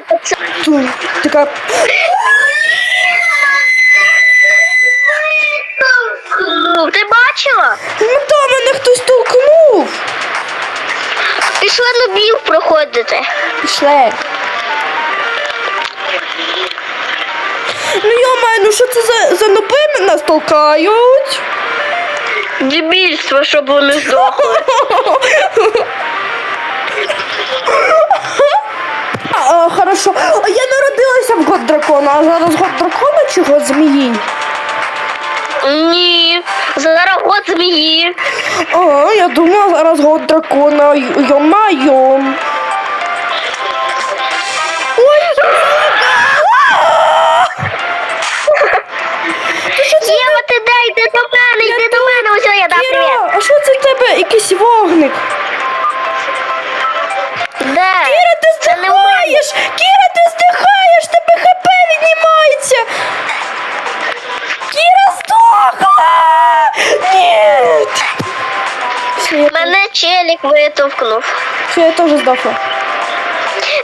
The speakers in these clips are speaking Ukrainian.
Пацан. Така. Ти бачила? Ну там мене хтось толкнув. Пішли нубів проходити. Пішли. Ну йомаю, ну що це за, за нопи нас толкають? Дебільство, щоб вони здохли. А, хорошо. А я народилася в год дракона, а зараз год дракона чи год змії? Ні. Зараз год змії. А, я думала, зараз год дракона. Йо-майо. Ой, я залагала. Ти що це? Єва, ти де? Йди до мене, йди до мене. Ось я дам привіт. Кіра, а що це в тебе якийсь вогник? Де? Кіра, ти Це не здихаєш! Кіра, ти здихаєш! Тебе хп віднімається! Кіра здохла! Ні! Все, я, Мене челік витовкнув. все, я теж здохла.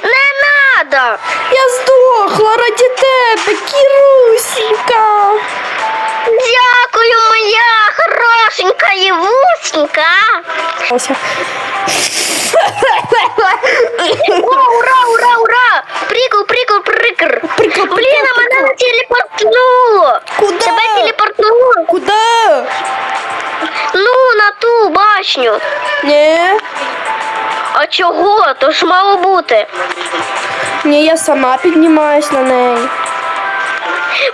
Не надо. Я здохла раді тебе, Кірусінька! Дякую, моя хорошенька Євусенька. Ось. Ура, ура, ура, ура! Ні, А чого? То ж мало бути. ні, я сама піднімаюсь на неї.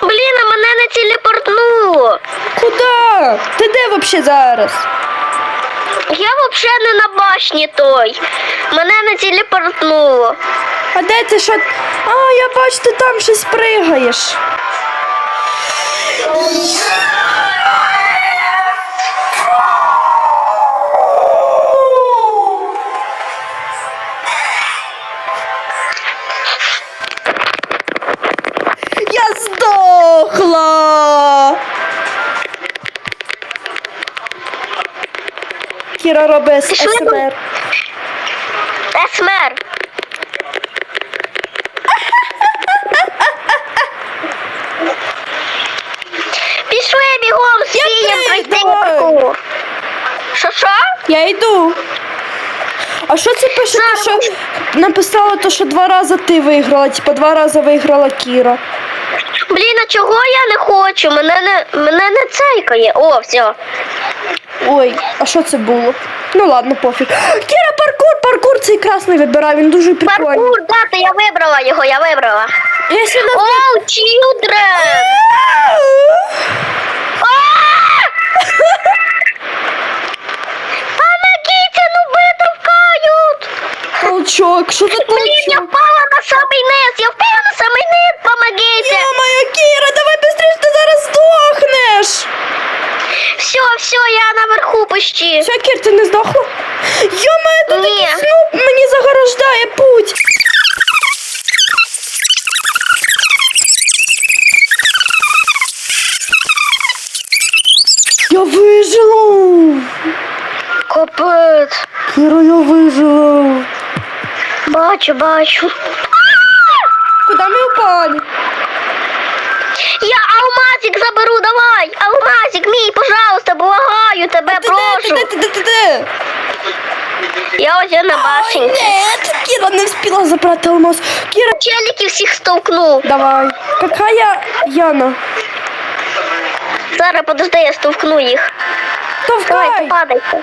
Блін, а мене не телепортнуло. Куда? Ти де взагалі зараз? Я взагалі не на башні той. Мене не телепортнуло. А де ти що? А, я бачу, ти там щось пригаєш. Кіра робить. СМР. Есмер. Пішли бігом свієм пройти паркур. Що що? Я йду. А що це пише? що написала то, що два рази ти виграла, типа два рази виграла Кіра. Блін, а чого я не хочу? Мене не мене не цейкає. О, все. Ой, а що це було? Ну ладно, пофіг. Кіра, паркур, паркур цей красний вибирай, він дуже прикольний. Паркур, дати, я вибрала його, я вибрала. Якщо не Оу, children! Помогите, ну витовкають! толчок, що це Блін, я толчок? впала на самий низ, я впала на самий низ, помогите! Йо-моє, Кіра, давай быстрее, ти зараз здохнеш. Все, все, я наверху почти. Все, Кір, ти не здохла? Йо-моє, тут Ні. якийсь снуп мені загорождає путь. Я вижила! Капець. Кіра, я вижила! Бачу, бачу. Куди ми упали? Я алмазик заберу, давай! Алмазик мій, пожалуйста, благаю тебе, прошу. Я ось я на башенці. Нет, Кіра не встигла забрати алмаз. Кіра, Челики всіх стовкнув. давай. Какая Яна? Зараз подожди, я стовкну їх. Давай, Товкай! падайте.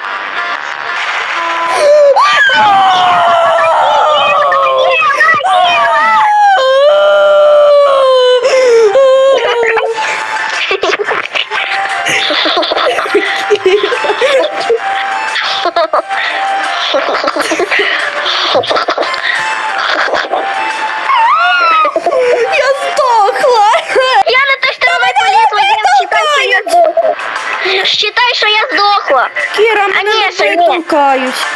я здохла. Кіра, мене ні, не ще ні. толкають.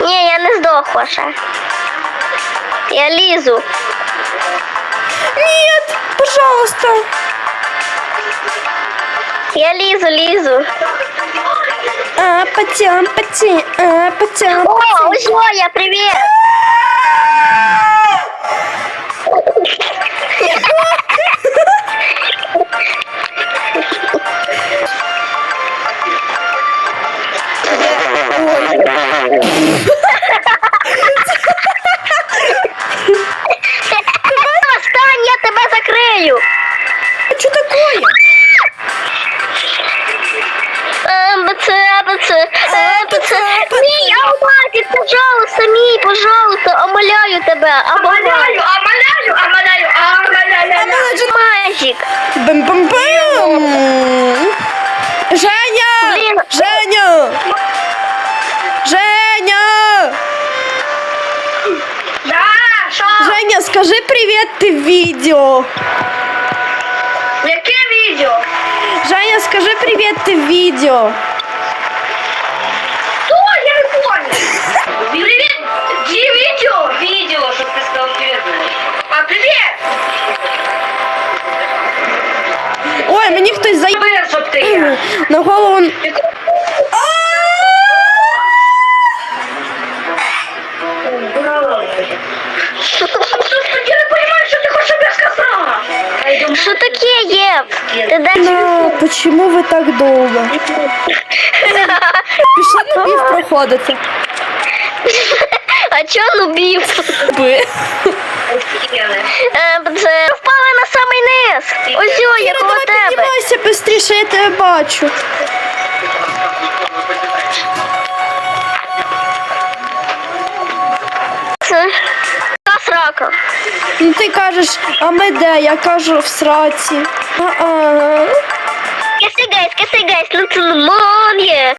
Ні, я не здохла ще. Я лізу. Нет, пожалуйста. Я лізу, лізу. А, потям, потям, а, потям. О, ось о, я Мій алмазик, пожалуйста, мій, пожалуйста, омоляю тебе. Омоляю, омоляю, омоляю, омоляю. Алмазик. Ну, Бим-бим-бим. Женя! Блін. Женя! Женя! Женя, скажи привет ти в видео. Яке відео? Женя, скажи привет ти в відео. Хочеш, щоб я сказала. Що таке, Єв? Ти дай На, почему ви так довго? Пішли на пів проходити. А чо нубів? Е, Це впали на самий низ. Ось о, я коло тебе. піднімайся швидше, я тебе бачу. Це та срака. Ну ти кажеш, а ми де? Я кажу в сраці. А-а. Киси гайс, киси гайс, ну це нормально.